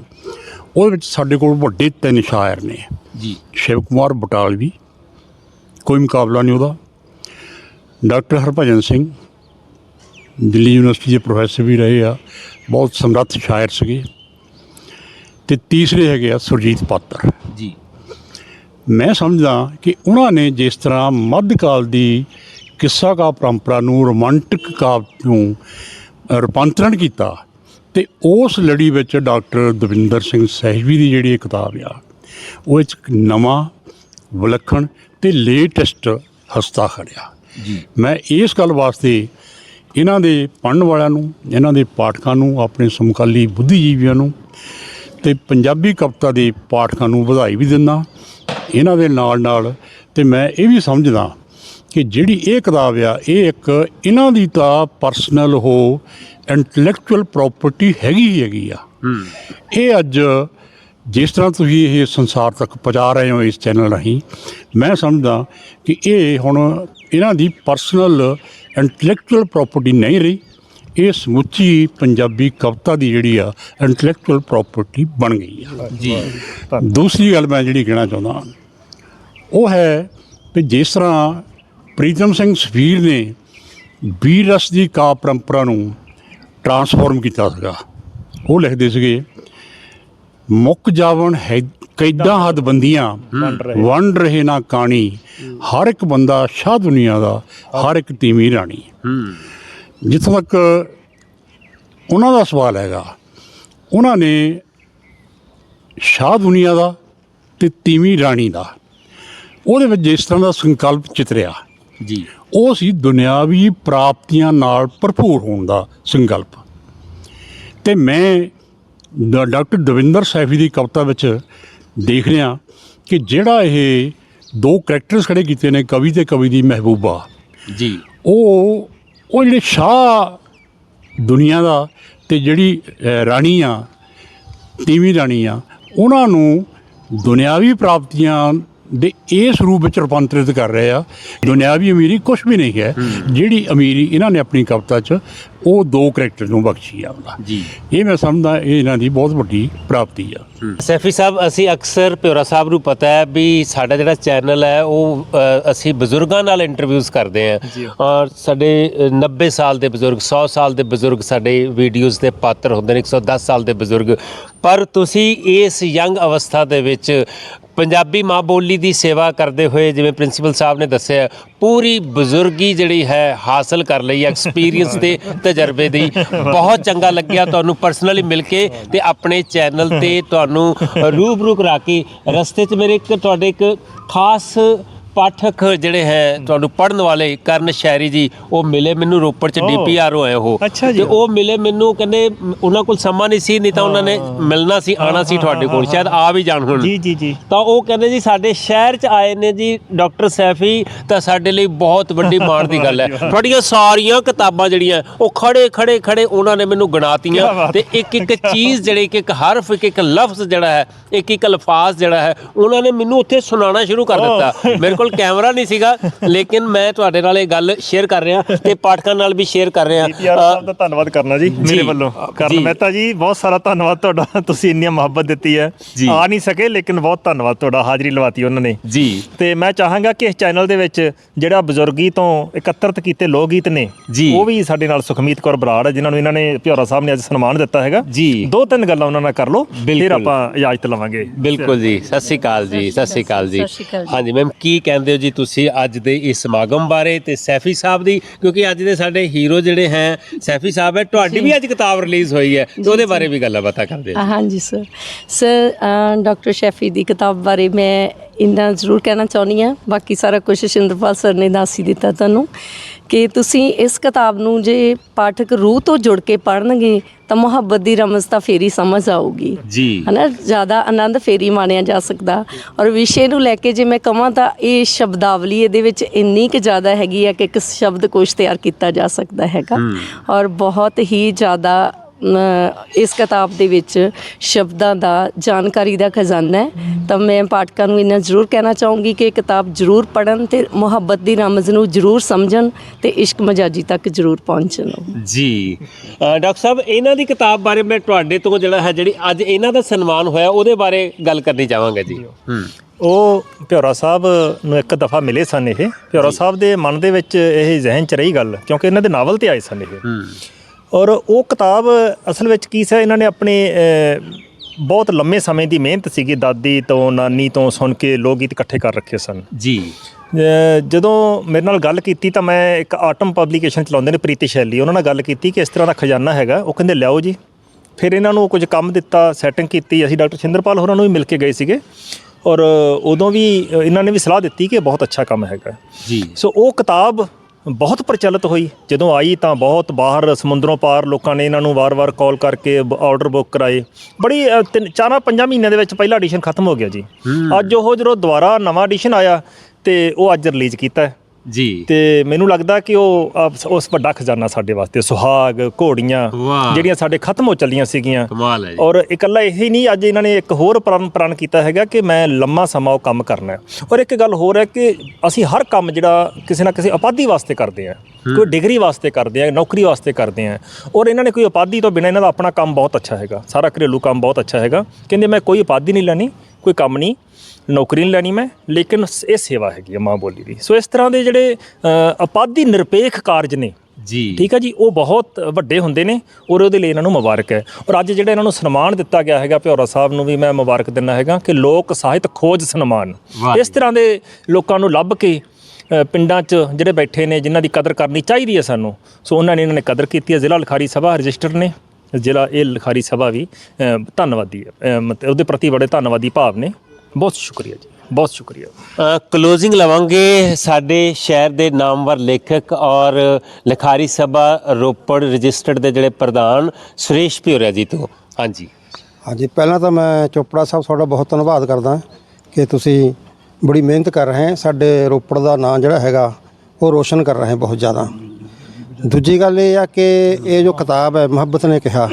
ਉਹਦੇ ਵਿੱਚ ਸਾਡੇ ਕੋਲ ਵੱਡੇ ਤਿੰਨ ਸ਼ਾਇਰ ਨੇ। ਜੀ। ਸ਼ਿਵ ਕੁਮਾਰ ਬਟਾਲਵੀ ਕੋਈ ਮੁਕਾਬਲਾ ਨਹੀਂ ਉਹਦਾ। ਡਾਕਟਰ ਹਰਭਜਨ ਸਿੰਘ ਦਿੱਲੀ ਯੂਨੀਵਰਸਿਟੀ ਦੇ ਪ੍ਰੋਫੈਸਰ ਵੀ ਰਹੇ ਆ ਬਹੁਤ ਸਮਰੱਥ ਸ਼ਾਇਰ ਸੀਗੇ। ਤੇ ਤੀਸਰੇ ਹੈਗੇ ਆ ਸੁਰਜੀਤ ਪਾਤਰ। ਜੀ। ਮੈਂ ਸਮਝਦਾ ਕਿ ਉਹਨਾਂ ਨੇ ਜਿਸ ਤਰ੍ਹਾਂ ਮੱਧਕਾਲ ਦੀ ਕਿੱਸਾ ਕਾ ਪਰੰਪਰਾ ਨੂੰ ਰੋਮਾਂਟਿਕ ਕਾਵ ਨੂੰ ਰੂਪਾਂਤਰਣ ਕੀਤਾ ਤੇ ਉਸ ਲੜੀ ਵਿੱਚ ਡਾਕਟਰ ਦਵਿੰਦਰ ਸਿੰਘ ਸਹਿਜਵੀ ਦੀ ਜਿਹੜੀ ਇਹ ਕਿਤਾਬ ਆ ਉਹ ਇੱਕ ਨਵਾਂ ਵਿਲੱਖਣ ਤੇ ਲੇਟੈਸਟ ਹਸਤਾ ਖੜਿਆ। ਜੀ। ਮੈਂ ਇਸ ਗੱਲ ਵਾਸਤੇ ਇਹਨਾਂ ਦੇ ਪੜ੍ਹਨ ਵਾਲਿਆਂ ਨੂੰ ਇਹਨਾਂ ਦੇ ਪਾਠਕਾਂ ਨੂੰ ਆਪਣੇ ਸਮਕਾਲੀ ਬੁੱਧੀਜੀਵੀਆਂ ਨੂੰ ਤੇ ਪੰਜਾਬੀ ਕਵਿਤਾ ਦੇ ਪਾਠਕਾਂ ਨੂੰ ਵਧਾਈ ਵੀ ਦਿੰਦਾ। ਇਹਨਾਂ ਦੇ ਨਾਲ ਨਾਲ ਤੇ ਮੈਂ ਇਹ ਵੀ ਸਮਝਦਾ ਕਿ ਜਿਹੜੀ ਇਹ ਕਿਤਾਬ ਆ ਇਹ ਇੱਕ ਇਹਨਾਂ ਦੀ ਤਾਂ ਪਰਸਨਲ ਹੋ ਇੰਟੈਲੈਕਚੁਅਲ ਪ੍ਰਾਪਰਟੀ ਹੈਗੀ ਹੈਗੀ ਆ। ਇਹ ਅੱਜ ਜਿਸ ਤਰ੍ਹਾਂ ਤੁਸੀਂ ਇਹ ਸੰਸਾਰ ਤੱਕ ਪਹੁੰਚਾ ਰਹੇ ਹੋ ਇਸ ਚੈਨਲ ਰਾਹੀਂ ਮੈਂ ਸਮਝਦਾ ਕਿ ਇਹ ਹੁਣ ਇਹਨਾਂ ਦੀ ਪਰਸਨਲ ਇੰਟੈਲੈਕਚੁਅਲ ਪ੍ਰਾਪਰਟੀ ਨਹੀਂ ਰਹੀ। ਇਹ ਸਮੁੱਚੀ ਪੰਜਾਬੀ ਕਵਿਤਾ ਦੀ ਜਿਹੜੀ ਆ ਇੰਟੈਲੈਕਚੁਅਲ ਪ੍ਰਾਪਰਟੀ ਬਣ ਗਈ ਆ। ਜੀ। ਦੂਸਰੀ ਗੱਲ ਮੈਂ ਜਿਹੜੀ ਕਹਿਣਾ ਚਾਹੁੰਦਾ ਉਹ ਹੈ ਕਿ ਜਿਸ ਤਰ੍ਹਾਂ ਪ੍ਰੀਤਮ ਸਿੰਘ ਸਫੀਰ ਨੇ ਵੀਰ ਰਸ ਦੀ ਕਾ ਪਰੰਪਰਾ ਨੂੰ ਟਰਾਂਸਫਾਰਮ ਕੀਤਾ ਸੀਗਾ। ਉਹ ਲਿਖਦੇ ਸੀਗੇ ਮੁੱਕ ਜਾਵਣ ਹੈ ਕੈਦਾਂ ਹੱਦਬੰਦੀਆਂ ਵੰਡ ਰਹੇ। ਨਾ ਕਾਣੀ ਹਰ ਇੱਕ ਬੰਦਾ ਸ਼ਾਹ ਦੁਨੀਆ ਦਾ ਹਰ ਇੱਕ ਤੀਵੀਂ ਰਾਣੀ। ਹੂੰ। ਜਿੱਥੋਂ ਤੱਕ ਉਹਨਾਂ ਦਾ ਸਵਾਲ ਹੈਗਾ ਉਹਨਾਂ ਨੇ ਸ਼ਾਹ ਦੁਨੀਆ ਦਾ ਤੇ ਤੀਵੀਂ ਰਾਣੀ ਦਾ। ਉਹਦੇ ਵਿੱਚ ਜਿਸ ਤਰ੍ਹਾਂ ਦਾ ਸੰਕਲਪ ਚਿਤਰਿਆ ਜੀ। ਉਹ ਸੀ ਦੁਨਿਆਵੀ ਪ੍ਰਾਪਤੀਆਂ ਨਾਲ ਭਰਪੂਰ ਹੋਣ ਦਾ ਸੰਕਲਪ। ਤੇ ਮੈਂ ਡਾਕਟਰ ਦਵਿੰਦਰ ਸੈਫੀ ਦੀ ਕਵਿਤਾ ਵਿੱਚ ਦੇਖ ਰਿਹਾ ਕਿ ਜਿਹੜਾ ਇਹ ਦੋ ਕਰੈਕਟਰਸ ਖੜੇ ਕੀਤੇ ਨੇ ਕਵੀ ਤੇ ਕਵੀ ਦੀ ਮਹਿਬੂਬਾ ਜੀ। ਉਹ ਉਹ ਜਿਹੜੇ ਸ਼ਾਹ ਦੁਨੀਆ ਦਾ ਤੇ ਜਿਹੜੀ ਰਾਣੀ ਆ ਤੀਵੀਂ ਰਾਣੀ ਆ ਉਹਨਾਂ ਨੂੰ ਦੁਨਿਆਵੀ ਪ੍ਰਾਪਤੀਆਂ ਦੇ ਇਸ ਰੂਪ ਵਿੱਚ ਰੂਪਾਂਤਰਿਤ ਕਰ ਰਹੇ ਆ। ਦੁਨਿਆਵੀ ਅਮੀਰੀ ਕੁਝ ਵੀ ਨਹੀਂ ਹੈ ਜਿਹੜੀ ਅਮੀਰੀ ਇਹਨਾਂ ਨੇ ਆਪਣੀ ਕਵਿਤਾ 'ਚ ਉਹ ਦੋ ਕਰੈਕਟਰ ਨੂੰ ਬਖਸ਼ੀ ਆ ਉਹਦਾ। ਜੀ। ਇਹ ਮੈਂ ਸਮਝਦਾ ਇਹ ਇਹਨਾਂ ਦੀ ਬਹੁਤ ਵੱਡੀ ਪ੍ਰਾਪਤੀ ਆ। ਸੈਫੀ ਸਾਹਿਬ ਅਸੀਂ ਅਕਸਰ ਪਿਓਰਾ ਸਾਹਿਬ ਨੂੰ ਪਤਾ ਹੈ ਵੀ ਸਾਡਾ ਜਿਹੜਾ ਚੈਨਲ ਹੈ ਉਹ ਅਸੀਂ ਬਜ਼ੁਰਗਾਂ ਨਾਲ ਇੰਟਰਵਿਊਜ਼ ਕਰਦੇ ਹਾਂ। ਔਰ ਸਾਡੇ ਅ, 90 ਸਾਲ ਦੇ ਬਜ਼ੁਰਗ 100 ਸਾਲ ਦੇ ਬਜ਼ੁਰਗ ਸਾਡੇ ਵੀਡੀਓਜ਼ ਦੇ ਪਾਤਰ ਹੁੰਦੇ ਨੇ 110 ਸਾਲ ਦੇ ਬਜ਼ੁਰਗ। ਪਰ ਤੁਸੀਂ ਇਸ ਯੰਗ ਅਵਸਥਾ ਦੇ ਵਿੱਚ ਪੰਜਾਬੀ ਮਾਂ ਬੋਲੀ ਦੀ ਸੇਵਾ ਕਰਦੇ ਹੋਏ ਜਿਵੇਂ ਪ੍ਰਿੰਸੀਪਲ ਸਾਹਿਬ ਨੇ ਦੱਸਿਆ, ਪੂਰੀ ਬਜ਼ੁਰਗੀ ਜਿਹੜੀ ਹੈ ਹਾਸਲ ਕਰ ਲਈ ਐਕਸਪੀਰੀਅੰਸ ਦੇ ਤਜਰਬੇ ਦੀ। ਬਹੁਤ ਚੰਗਾ ਲੱਗਿਆ ਤੁਹਾਨੂੰ ਪਰਸਨਲੀ ਮਿਲ ਕੇ ਤੇ ਆਪਣੇ ਚੈਨਲ ਤੇ ਤੁਹਾਨੂੰ ਰੂਬਰੂ ਕਰਾ ਕੇ। ਰਸਤੇ 'ਚ ਮੇਰੇ ਇੱਕ ਤੁਹਾਡੇ ਇੱਕ ਖਾਸ ਪਾਠਕ ਜਿਹੜੇ ਹੈ ਤੁਹਾਨੂੰ ਪੜਨ ਵਾਲੇ ਕਰਨ ਸ਼ੈਰੀ ਜੀ ਉਹ ਮਿਲੇ ਮੈਨੂੰ ਰੋਪੜ ਚ। ਡੀਪੀਆਰਓ ਆਏ ਉਹ। ਅੱਛਾ ਜੀ। ਤੇ ਉਹ ਮਿਲੇ ਮੈਨੂੰ ਕਹਿੰਦੇ ਉਹਨਾਂ ਕੋਲ ਸਮਾਂ ਨਹੀਂ ਸੀ ਨਹੀਂ ਤਾਂ ਉਹਨਾਂ ਨੇ ਮਿਲਣਾ ਸੀ ਆਣਾ ਸੀ ਤੁਹਾਡੇ ਕੋਲ ਸ਼ਾਇਦ ਆ ਵੀ ਜਾਣ ਹੁਣ। ਜੀ ਜੀ ਜੀ। ਤਾਂ ਉਹ ਕਹਿੰਦੇ ਜੀ ਸਾਡੇ ਸ਼ਹਿਰ 'ਚ ਆਏ ਨੇ ਜੀ ਡਾਕਟਰ ਸੈਫੀ ਤਾਂ ਸਾਡੇ ਲਈ ਬਹੁਤ ਵੱਡੀ ਮਾਣ ਦੀ ਗੱਲ ਹੈ। [LAUGHS] ਤੁਹਾਡੀਆਂ ਸਾਰੀਆਂ ਕਿਤਾਬਾਂ ਜਿਹੜੀਆਂ ਉਹ ਖੜੇ ਖੜੇ ਖੜੇ ਉਹਨਾਂ ਨੇ ਮੈਨੂੰ ਕਿਆ ਗਣਾਤੀਆਂ ਬਾਤ ਤੇ ਇੱਕ ਇੱਕ ਚੀਜ਼ ਜਿਹੜੀ ਇੱਕ ਇੱਕ ਹਰਫ ਇੱਕ ਇੱਕ ਲਫ਼ਜ਼ ਜਿਹੜਾ ਹੈ ਇੱਕ ਇੱਕ ਅਲਫਾਜ਼ ਜਿਹੜਾ ਹੈ ਉਹਨਾਂ ਨੇ ਮੈਨੂੰ ਉੱਥੇ ਸੁਣਾਉਣਾ ਸ਼ੁਰੂ ਕਰ ਦਿੱਤਾ। ਮੇਰੇ ਕੋਲ ਕੈਮਰਾ ਨਹੀਂ ਸੀਗਾ ਲੇਕਿਨ ਮੈਂ ਤੁਹਾਡੇ ਨਾਲ ਇਹ ਗੱਲ ਸ਼ੇਅਰ ਕਰ ਰਿਹਾ ਤੇ ਪਾਠਕਾਂ ਨਾਲ ਵੀ ਸ਼ੇਅਰ ਕਰ ਰਿਹਾ ਪੀਆਰ ਸਾਹਿਬ ਦਾ ਧੰਨਵਾਦ ਕਰਨਾ ਜੀ ਮੇਰੇ ਵੱਲੋਂ। ਕਰਨ ਮਹਿਤਾ ਜੀ ਬਹੁਤ ਸਾਰਾ ਧੰਨਵਾਦ ਤੁਹਾਡਾ ਤੁਸੀਂ ਇੰਨੀ ਮੁਹੱਬਤ ਦਿੱਤੀ ਹੈ। ਆ ਨਹੀਂ ਸਕੇ ਲੇਕਿਨ ਬਹੁਤ ਧੰਨਵਾਦ ਤੁਹਾਡਾ ਹਾਜ਼ਰੀ ਲਵਾਤੀ ਉਹਨਾਂ ਨੇ ਜੀ ਤੇ ਮੈਂ ਚਾਹਾਂਗਾ ਕਿ ਇਸ ਚੈਨਲ ਦੇ ਵਿੱਚ ਜਿਹੜਾ ਬਜ਼ੁਰਗੀ ਤੋਂ ਇਕੱਤਰਤ ਕੀਤੇ ਲੋਕ ਗੀਤ ਨੇ ਜੀ। ਉਹ ਵੀ ਸਾਡੇ ਨਾਲ ਸੁਖਮੀਤ ਕੌਰ ਬਰਾੜ ਹੈ ਜਿਨ੍ਹਾਂ ਨੂੰ ਇਹਨਾਂ ਨੇ ਪਿਓਰਾ ਸਾਹਿਬ ਨੇ ਅੱਜ ਸਨਮਾਨ ਦਿੱਤਾ ਹੈਗਾ ਜੀ। ਦੋ ਤਿੰਨ ਗੱਲਾਂ ਉਹਨਾਂ ਨਾਲ ਕਰ ਲਓ ਫਿਰ। ਆਪਾਂ ਇਜਾਜ਼ਤ ਲਵਾਂਗੇ ਬਿਲਕੁਲ ਜੀ ਸਤਿ ਸ਼੍ਰੀ ਅਕਾਲ ਜੀ ਸਤਿ ਸ਼੍ਰੀ ਅਕਾਲ ਜੀ। ਹਾਂਜੀ ਮੈਮ ਕੀ ਕਹਿੰਦੇ ਹੋ ਜੀ ਤੁਸੀਂ ਅੱਜ ਦੇ ਇਸ ਸਮਾਗਮ ਬਾਰੇ ਤੇ ਸੈਫੀ ਸਾਹਿਬ ਦੀ ਕਿਉਂਕਿ ਅੱਜ ਦੇ ਸਾਡੇ ਹੀਰੋ ਜਿਹੜੇ ਹੈ ਸੈਫੀ ਸਾਹਿਬ ਹੈ ਤੁਹਾਡੀ ਵੀ ਅੱਜ ਕਿਤਾਬ ਰਿਲੀਜ਼ ਹੋਈ ਹੈ ਤੇ ਉਹਦੇ ਬਾਰੇ ਵੀ ਗੱਲਾਂ ਬਾਤਾਂ ਕਰਦੇ ਹਾਂ। ਹਾਂਜੀ ਸਰ। ਸਰ ਡਾਕਟਰ ਸ਼ੈਫੀ ਦੀ ਕਿਤਾਬ ਬਾਰੇ ਮੈਂ ਇੰਨਾ ਜ਼ਰੂਰ ਕਹਿਣਾ ਚਾਹੁੰਦੀ ਹਾਂ। ਬਾਕੀ ਸਾਰਾ ਕੁਝ ਸ਼ਿੰਦਰਪਾਲ ਸਰ ਨੇ ਦੱਸ ਹੀ ਦਿੱਤਾ ਤੁਹਾਨੂੰ। ਕਿ ਤੁਸੀਂ ਇਸ ਕਿਤਾਬ ਨੂੰ ਜੇ ਪਾਠਕ ਰੂਹ ਤੋਂ ਜੁੜ ਕੇ ਪੜ੍ਹਨਗੇ ਤਾਂ ਮੁਹੱਬਤ ਦੀ ਰਮਜ਼ ਤਾਂ ਫੇਰੀ ਸਮਝ ਆਊਗੀ। ਜੀ। ਹਨਾ ਜ਼ਿਆਦਾ ਆਨੰਦ ਫੇਰੀ ਮਾਣਿਆ ਜਾ ਸਕਦਾ। ਔਰ ਵਿਸ਼ੇ ਨੂੰ ਲੈ ਕੇ ਜੇ ਮੈਂ ਕਹਾਂ ਤਾਂ ਇਹ ਸ਼ਬਦਾਵਲੀ ਇਹਦੇ ਵਿੱਚ ਇੰਨੀ ਕਿ ਜ਼ਿਆਦਾ ਹੈਗੀ ਹੈ ਕਿ ਇੱਕ ਸ਼ਬਦਕੋਸ਼ ਤਿਆਰ ਕੀਤਾ ਜਾ ਸਕਦਾ ਹੈਗਾ। ਔਰ ਬਹੁਤ ਹੀ ਜ਼ਿਆਦਾ ਇਸ ਕਿਤਾਬ ਦੇ ਵਿੱਚ ਸ਼ਬਦਾਂ ਦਾ ਜਾਣਕਾਰੀ ਦਾ ਖਜ਼ਾਨਾ ਹੈ। ਤਾਂ ਮੈਂ ਪਾਠਕਾਂ ਨੂੰ ਇਹਨਾਂ ਜ਼ਰੂਰ ਕਹਿਣਾ ਚਾਹੂੰਗੀ ਕਿ ਇਹ ਕਿਤਾਬ ਜ਼ਰੂਰ ਪੜ੍ਹਨ ਤੇ ਮੁਹੱਬਤ ਦੀ ਰਮਜ਼ ਨੂੰ ਜ਼ਰੂਰ ਸਮਝਣ ਤੇ ਇਸ਼ਕ ਮਜਾਜੀ ਤੱਕ ਜ਼ਰੂਰ ਪਹੁੰਚਣ। ਜੀ। ਡਾਕਟਰ ਸਾਹਿਬ ਇਹਨਾਂ ਦੀ ਕਿਤਾਬ ਬਾਰੇ ਮੈਂ ਤੁਹਾਡੇ ਤੋਂ ਜਿਹੜਾ ਹੈ ਜਿਹੜੀ ਅੱਜ ਇਹਨਾਂ ਦਾ ਸਨਮਾਨ ਹੋਇਆ ਉਹਦੇ ਬਾਰੇ ਗੱਲ ਕਰਨੀ ਚਾਹਾਂਗਾ ਜੀ। ਹੂੰ। ਉਹ ਪਿਓਰਾ ਸਾਹਿਬ ਨੂੰ ਇੱਕ ਦਫਾ ਮਿਲੇ ਸਨ ਇਹ। ਪਿਓਰਾ ਸਾਹਿਬ ਦੇ ਮਨ ਦੇ ਵਿੱਚ ਇਹ ਜ਼ਿਹਨ ਚ ਰਹੀ ਗੱਲ ਕਿਉਂਕਿ ਇਹਨਾਂ ਦੇ ਨਾਵਲ ਤੇ ਆਏ ਸਨ ਇਹ। ਹੂੰ। ਔਰ ਉਹ ਕਿਤਾਬ ਅਸਲ ਵਿੱਚ ਕੀ ਸੀ ਇਹਨਾਂ ਨੇ ਆਪਣੇ ਬਹੁਤ ਲੰਮੇ ਸਮੇਂ ਦੀ ਮਿਹਨਤ ਸੀਗੀ ਦਾਦੀ ਤੋਂ ਨਾਨੀ ਤੋਂ ਸੁਣ ਕੇ ਲੋਕ ਗੀਤ ਇਕੱਠੇ ਕਰ ਰੱਖੇ ਸਨ। ਜੀ। ਜਦੋਂ ਮੇਰੇ ਨਾਲ ਗੱਲ ਕੀਤੀ ਤਾਂ ਮੈਂ ਇੱਕ ਆਟਮ ਪਬਲੀਕੇਸ਼ਨ ਚਲਾਉਂਦੇ ਨੇ ਪ੍ਰੀਤੀ ਸ਼ੈਲੀ ਉਹਨਾਂ ਨਾਲ ਗੱਲ ਕੀਤੀ ਕਿ ਇਸ ਤਰ੍ਹਾਂ ਦਾ ਖਜ਼ਾਨਾ ਹੈਗਾ ਉਹ ਕਹਿੰਦੇ ਲਿਆਓ ਜੀ। ਫਿਰ ਇਹਨਾਂ ਨੂੰ ਕੁਝ ਕੰਮ ਦਿੱਤਾ ਸੈਟਿੰਗ ਕੀਤੀ ਅਸੀਂ ਡਾਕਟਰ ਛਿੰਦਰਪਾਲ ਹੋਰਾਂ ਨੂੰ ਵੀ ਮਿਲ ਕੇ ਗਏ ਸੀਗੇ। ਔਰ ਉਦੋਂ ਵੀ ਇਹਨਾਂ ਨੇ ਵੀ ਸਲਾਹ ਦਿੱਤੀ ਕਿ ਬਹੁਤ ਅੱਛਾ ਕੰਮ ਹੈਗਾ। ਜੀ। ਸੋ ਉਹ ਕਿਤਾਬ ਬਹੁਤ ਪ੍ਰਚਲਿਤ ਹੋਈ। ਜਦੋਂ ਆਈ ਤਾਂ ਬਹੁਤ ਬਾਹਰ ਸਮੁੰਦਰੋਂ ਪਾਰ ਲੋਕਾਂ ਨੇ ਇਹਨਾਂ ਨੂੰ ਵਾਰ-ਵਾਰ ਕਾਲ ਕਰਕੇ ਆਰਡਰ ਬੁੱਕ ਕਰਾਏ। ਬੜੀ ਤਿੰਨ ਚਾਰਾਂ ਪੰਜਾਂ ਮਹੀਨਿਆਂ ਦੇ ਵਿੱਚ ਪਹਿਲਾ ਐਡੀਸ਼ਨ ਖਤਮ ਹੋ ਗਿਆ ਜੀ। ਅੱਜ ਉਹ ਜਦੋਂ ਦੁਬਾਰਾ ਨਵਾਂ ਐਡੀਸ਼ਨ ਆਇਆ ਤੇ ਉਹ ਅੱਜ ਰਿਲੀਜ਼ ਕੀਤਾ ਹੈ। ਜੀ। ਤੇ ਮੈਨੂੰ ਲੱਗਦਾ ਕਿ ਉਹ ਉਸ ਵੱਡਾ ਖਜ਼ਾਨਾ ਸਾਡੇ ਵਾਸਤੇ ਸੁਹਾਗ ਘੋੜੀਆਂ ਵਾਹ। ਜਿਹੜੀਆਂ ਸਾਡੇ ਖਤਮ ਹੋ ਚੱਲੀਆਂ ਸੀਗੀਆਂ। ਕਮਾਲ ਹੈ ਜੀ। ਔਰ ਇਕੱਲਾ ਇਹੀ ਨਹੀਂ ਅੱਜ ਇਹਨਾਂ ਨੇ ਇੱਕ ਹੋਰ ਪ੍ਰਣ ਪ੍ਰਣ ਕੀਤਾ ਹੈਗਾ ਕਿ ਮੈਂ ਲੰਮਾ ਸਮਾਂ ਉਹ ਕੰਮ ਕਰਨਾ ਹੈ। ਔਰ ਇੱਕ ਗੱਲ ਹੋਰ ਹੈ ਕਿ ਅਸੀਂ ਹਰ ਕੰਮ ਜਿਹੜਾ ਕਿਸੇ ਨਾ ਕਿਸੇ ਉਪਾਧੀ ਵਾਸਤੇ ਕਰਦੇ ਆ ਕੋਈ ਡਿਗਰੀ ਵਾਸਤੇ ਕਰਦੇ ਆ ਨੌਕਰੀ ਵਾਸਤੇ ਕਰਦੇ ਆ ਔਰ ਇਹਨਾਂ ਨੇ ਕੋਈ ਉਪਾਧੀ ਤੋਂ ਬਿਨਾਂ ਇਹਨਾਂ ਦਾ ਆਪਣਾ ਕੰਮ ਬਹੁਤ ਅੱਛਾ ਹੈਗਾ। ਸਾਰਾ ਘਰੇਲੂ ਕੰਮ ਬਹੁਤ ਅੱਛਾ ਹੈਗਾ। ਕਹਿੰਦੇ ਮੈਂ ਕੋਈ ਉਪਾਧੀ ਨਹੀਂ ਲੈਣੀ ਕੋਈ ਕੰਮ ਨਹੀਂ ਨੌਕਰੀ ਨਹੀਂ ਲੈਣੀ ਮੈਂ ਲੇਕਿਨ ਇਹ ਸੇਵਾ ਹੈਗੀ ਆ ਮਾਂ ਬੋਲੀ ਦੀ। ਸੋ ਇਸ ਤਰ੍ਹਾਂ ਦੇ ਜਿਹੜੇ ਉਪਾਧੀ ਨਿਰਪੇਖ ਕਾਰਜ ਨੇ ਜੀ। ਠੀਕ ਹੈ ਜੀ ਉਹ ਬਹੁਤ ਵੱਡੇ ਹੁੰਦੇ ਨੇ ਔਰ ਉਹਦੇ ਲਈ ਇਹਨਾਂ ਨੂੰ ਮੁਬਾਰਕ ਹੈ। ਔਰ ਅੱਜ ਜਿਹੜਾ ਇਹਨਾਂ ਨੂੰ ਸਨਮਾਨ ਦਿੱਤਾ ਗਿਆ ਹੈਗਾ ਪਿਉਰਾ ਸਾਹਿਬ ਨੂੰ ਵੀ ਮੈਂ ਮੁਬਾਰਕ ਦਿੰਦਾ ਹੈਗਾ ਕਿ ਲੋਕ ਸਾਹਿਤ ਖੋਜ ਸਨਮਾਨ। ਇਸ ਤਰ੍ਹਾਂ ਦੇ ਲੋਕਾਂ ਨੂੰ ਲੱਭ ਕੇ ਪਿੰਡਾਂ 'ਚ ਜਿਹੜੇ ਬੈਠੇ ਨੇ ਜਿਨ੍ਹਾਂ ਦੀ ਕਦਰ ਕਰਨੀ ਚਾਹੀਦੀ ਹੈ ਸਾਨੂੰ ਸੋ ਉਹਨਾਂ ਨੇ ਇਹਨਾਂ ਨੇ ਕਦਰ ਕੀਤੀ ਹੈ। ਜ਼ਿਲ੍ਹਾ ਲਿਖਾਰੀ ਸਭਾ ਰਜਿਸਟਰ ਨੇ ਜ਼ਿਲ੍ਹਾ ਇਹ ਲਿਖਾਰੀ ਸਭਾ ਵੀ ਅ, ਧੰਨਵਾਦੀ ਹੈ। ਅ, ਮਤਲਬ ਉਹਦੇ ਪ੍ਰਤੀ ਬੜੇ ਧੰਨਵਾਦੀ ਭਾਵ ਨੇ। ਬਹੁਤ ਸ਼ੁਕਰੀਆ ਜੀ ਬਹੁਤ ਸ਼ੁਕਰੀਆ। ਕਲੋਜ਼ਿੰਗ ਲਵਾਂਗੇ ਸਾਡੇ ਸ਼ਹਿਰ ਦੇ ਨਾਮਵਰ ਲੇਖਕ ਔਰ ਲਿਖਾਰੀ ਸਭਾ ਰੋਪੜ ਰਜਿਸਟਰਡ ਦੇ ਜਿਹੜੇ ਪ੍ਰਧਾਨ ਸੁਰੇਸ਼ ਪਿਉਰਿਆ ਜੀ ਤੋਂ। ਹਾਂਜੀ। ਹਾਂਜੀ ਪਹਿਲਾਂ ਤਾਂ ਮੈਂ ਚੋਪੜਾ ਸਾਹਿਬ ਤੁਹਾਡਾ ਬਹੁਤ ਧੰਨਵਾਦ ਕਰਦਾ ਕਿ ਤੁਸੀਂ ਬੜੀ ਮਿਹਨਤ ਕਰ ਰਹੇ ਹੈ। ਸਾਡੇ ਰੋਪੜ ਦਾ ਨਾਂ ਜਿਹੜਾ ਹੈਗਾ ਉਹ ਰੋਸ਼ਨ ਕਰ ਰਹੇ ਹੈ ਬਹੁਤ ਜ਼ਿਆਦਾ। ਦੂਜੀ ਗੱਲ ਇਹ ਆ ਕਿ ਇਹ ਜੋ ਕਿਤਾਬ ਹੈ ਮੁਹੱਬਤ ਨੇ ਕਿਹਾ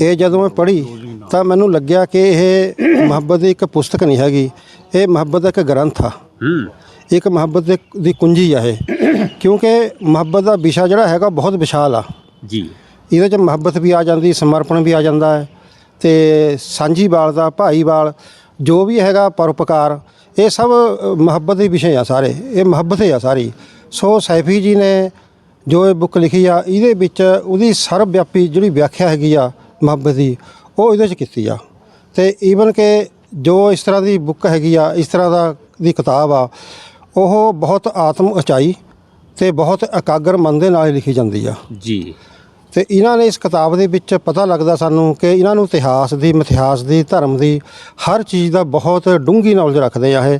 ਇਹ ਜਦੋਂ ਮੈਂ ਪੜ੍ਹੀ ਤਾਂ ਮੈਨੂੰ ਲੱਗਿਆ ਕਿ ਇਹ ਮੁਹੱਬਤ ਦੀ ਇੱਕ ਪੁਸਤਕ ਨਹੀਂ ਹੈਗੀ ਇਹ ਮੁਹੱਬਤ ਦਾ ਇੱਕ ਗ੍ਰੰਥ ਆ। ਇੱਕ ਮੁਹੱਬਤ ਦੇ- ਕੁੰਜੀ ਆ ਇਹ ਕਿਉਂਕਿ ਮੁਹੱਬਤ ਦਾ ਵਿਸ਼ਾ ਜਿਹੜਾ ਹੈਗਾ ਬਹੁਤ ਵਿਸ਼ਾਲ ਆ। ਜੀ। ਇਹਦੇ 'ਚ ਮੁਹੱਬਤ ਵੀ ਆ ਜਾਂਦੀ ਸਮਰਪਣ ਵੀ ਆ ਜਾਂਦਾ ਹੈ ਤੇ ਸਾਂਝੀਵਾਲ ਦਾ ਭਾਈਵਾਲ ਜੋ ਵੀ ਹੈਗਾ ਪਰਉਪਕਾਰ ਇਹ ਸਭ ਮੁਹੱਬਤ ਦੇ ਵਿਸ਼ੇ ਆ ਸਾਰੇ ਇਹ ਮੁਹੱਬਤ ਹੀ ਆ ਸਾਰੀ। ਸੋ ਸੈਫੀ ਜੀ ਨੇ ਜੋ ਇਹ ਬੁੱਕ ਲਿਖੀ ਆ ਇਹਦੇ ਵਿੱਚ ਉਹਦੀ ਸਰਵ ਵਿਆਪੀ ਜਿਹੜੀ ਵਿਆਖਿਆ ਹੈਗੀ ਆ ਮੁਹੱਬਤ ਦੀ ਉਹ ਇਹਦੇ 'ਚ ਕੀਤੀ ਆ। ਤੇ ਈਵਨ ਕਿ ਜੋ ਇਸ ਤਰ੍ਹਾਂ ਦੀ ਬੁੱਕ ਹੈਗੀ ਆ ਇਸ ਤਰ੍ਹਾਂ ਦਾ ਦੀ ਕਿਤਾਬ ਆ ਉਹ ਬਹੁਤ ਆਤਮ ਉਚਾਈ ਤੇ ਬਹੁਤ ਇਕਾਗਰ ਮਨ ਦੇ ਨਾਲ ਲਿਖੀ ਜਾਂਦੀ ਆ। ਜੀ। ਤੇ ਇਹਨਾਂ ਨੇ ਇਸ ਕਿਤਾਬ ਦੇ ਵਿੱਚ ਪਤਾ ਲੱਗਦਾ ਸਾਨੂੰ ਕਿ ਇਹਨਾਂ ਨੂੰ ਇਤਿਹਾਸ ਦੀ ਮਿਥਿਹਾਸ ਦੀ ਧਰਮ ਦੀ ਹਰ ਚੀਜ਼ ਦਾ ਬਹੁਤ ਡੂੰਘੀ ਨੌਲੇਜ ਰੱਖਦੇ ਆ ਇਹ।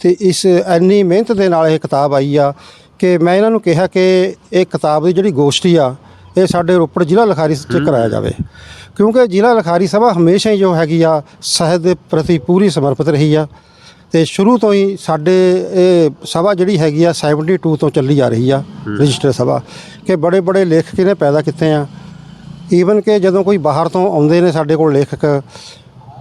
ਤੇ ਇਸ ਇੰਨੀ ਮਿਹਨਤ ਦੇ ਨਾਲ ਇਹ ਕਿਤਾਬ ਆਈ ਆ ਕਿ ਮੈਂ ਇਹਨਾਂ ਨੂੰ ਕਿਹਾ ਕਿ ਇਹ ਕਿਤਾਬ ਦੀ ਜਿਹੜੀ ਗੋਸ਼ਟੀ ਆ ਇਹ ਸਾਡੇ ਰੋਪੜ ਜ਼ਿਲ੍ਹਾ ਲਿਖਾਰੀ ਚ ਕਰਾਇਆ ਜਾਵੇ। ਕਿਉਂਕਿ ਜ਼ਿਲ੍ਹਾ ਲਿਖਾਰੀ ਸਭਾ ਹਮੇਸ਼ਾ ਹੀ ਜੋ ਹੈਗੀ ਆ ਸਾਹਿਤ ਦੇ ਪ੍ਰਤੀ ਪੂਰੀ ਸਮਰਪਿਤ ਰਹੀ ਆ ਤੇ ਸ਼ੁਰੂ ਤੋਂ ਹੀ ਸਾਡੇ ਇਹ ਸਭਾ ਜਿਹੜੀ ਹੈਗੀ ਆ 72 ਤੋਂ ਚੱਲੀ ਆ ਰਹੀ ਆ ਰਜਿਸਟਰ ਸਭਾ। ਕਿ ਬੜੇ ਬੜੇ ਲੇਖਕ ਇਹਨੇ ਪੈਦਾ ਕੀਤੇ ਆ। ਈਵਨ ਕਿ ਜਦੋਂ ਕੋਈ ਬਾਹਰ ਤੋਂ ਆਉਂਦੇ ਨੇ ਸਾਡੇ ਕੋਲ ਲੇਖਕ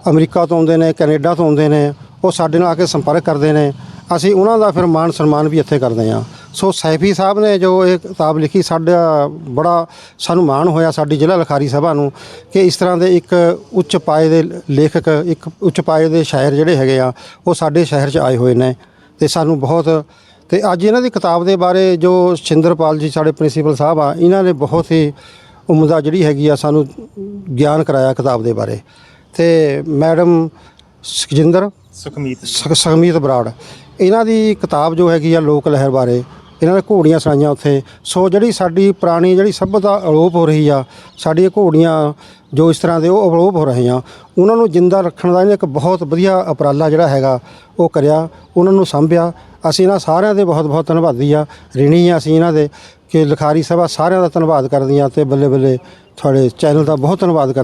ਅਮਰੀਕਾ ਤੋਂ ਆਉਂਦੇ ਨੇ ਕੈਨੇਡਾ ਤੋਂ ਆਉਂਦੇ ਨੇ ਉਹ ਸਾਡੇ ਨਾਲ ਆ ਕੇ ਸੰਪਰਕ ਕਰਦੇ ਨੇ। ਅਸੀਂ ਉਹਨਾਂ ਦਾ ਫਿਰ ਮਾਣ ਸਨਮਾਨ ਵੀ ਇੱਥੇ ਕਰਦੇ ਆ। ਸੋ ਸੈਫੀ ਸਾਹਿਬ ਨੇ ਜੋ ਇਹ ਕਿਤਾਬ ਲਿਖੀ ਸਾਡਾ ਬੜਾ ਸਾਨੂੰ ਮਾਣ ਹੋਇਆ ਸਾਡੀ ਜ਼ਿਲ੍ਹਾ ਲਿਖਾਰੀ ਸਭਾ ਨੂੰ ਕਿ ਇਸ ਤਰ੍ਹਾਂ ਦੇ ਇੱਕ ਉੱਚ ਪਾਏ ਦੇ ਲੇਖਕ ਇੱਕ ਉੱਚ ਪਾਏ ਦੇ ਸ਼ਾਇਰ ਜਿਹੜੇ ਹੈਗੇ ਆ ਉਹ ਸਾਡੇ ਸ਼ਹਿਰ 'ਚ ਆਏ ਹੋਏ ਨੇ ਤੇ ਸਾਨੂੰ ਬਹੁਤ ਤੇ ਅੱਜ ਇਹਨਾਂ ਦੀ ਕਿਤਾਬ ਦੇ ਬਾਰੇ ਜੋ ਸ਼ਿੰਦਰਪਾਲ ਜੀ ਸਾਡੇ ਪ੍ਰਿੰਸੀਪਲ ਸਾਹਿਬ ਆ ਇਹਨਾਂ ਨੇ ਬਹੁਤ ਹੀ ਉਮਦਾ ਜਿਹੜੀ ਹੈਗੀ ਆ ਸਾਨੂੰ ਗਿਆਨ ਕਰਾਇਆ ਕਿਤਾਬ ਦੇ ਬਾਰੇ। ਤੇ ਮੈਡਮ ਸੁਖਜਿੰਦਰ ਸੁਖਮੀਤ ਸੁਖਮੀਤ ਬਰਾੜ ਇਹਨਾਂ ਦੀ ਕਿਤਾਬ ਜੋ ਹੈਗੀ ਆ ਲੋਕ ਲਹਿਰ ਬਾਰੇ ਇਹਨਾਂ ਨੇ ਘੋੜੀਆਂ ਸੁਣਾਈਆਂ ਉੱਥੇ। ਸੋ ਜਿਹੜੀ ਸਾਡੀ ਪੁਰਾਣੀ ਜਿਹੜੀ ਸਭਿਅਤਾ ਅਲੋਪ ਹੋ ਰਹੀ ਆ, ਸਾਡੀਆਂ ਘੋੜੀਆਂ ਜੋ ਇਸ ਤਰ੍ਹਾਂ ਦੇ ਉਹ ਅਲੋਪ ਹੋ ਰਹੇ ਆ ਉਹਨਾਂ ਨੂੰ ਜਿੰਦਾ ਰੱਖਣ ਦਾ ਇਹਨੇ ਇੱਕ ਬਹੁਤ ਵਧੀਆ ਉਪਰਾਲਾ ਜਿਹੜਾ ਹੈਗਾ, ਉਹ ਕਰਿਆ, ਉਹਨਾਂ ਨੂੰ ਸੰਭਿਆ। ਅਸੀਂ ਇਹਨਾਂ ਸਾਰਿਆਂ ਦੇ ਬਹੁਤ ਬਹੁਤ ਧੰਨਵਾਦੀ ਆ। ਰਿਣੀ ਆ ਅਸੀਂ ਇਹਨਾਂ ਦੇ, ਕਿ ਲਿਖਾਰੀ ਸਭਾ ਸਾਰਿਆਂ ਦਾ ਧੰਨਵਾਦ ਕਰਦੀ ਆ ਤੇ ਬੱਲੇ ਬੱਲੇ ਤੁਹਾਡੇ ਚੈਨਲ ਦਾ ਬਹੁਤ ਧੰਨਵਾਦ ਕਰ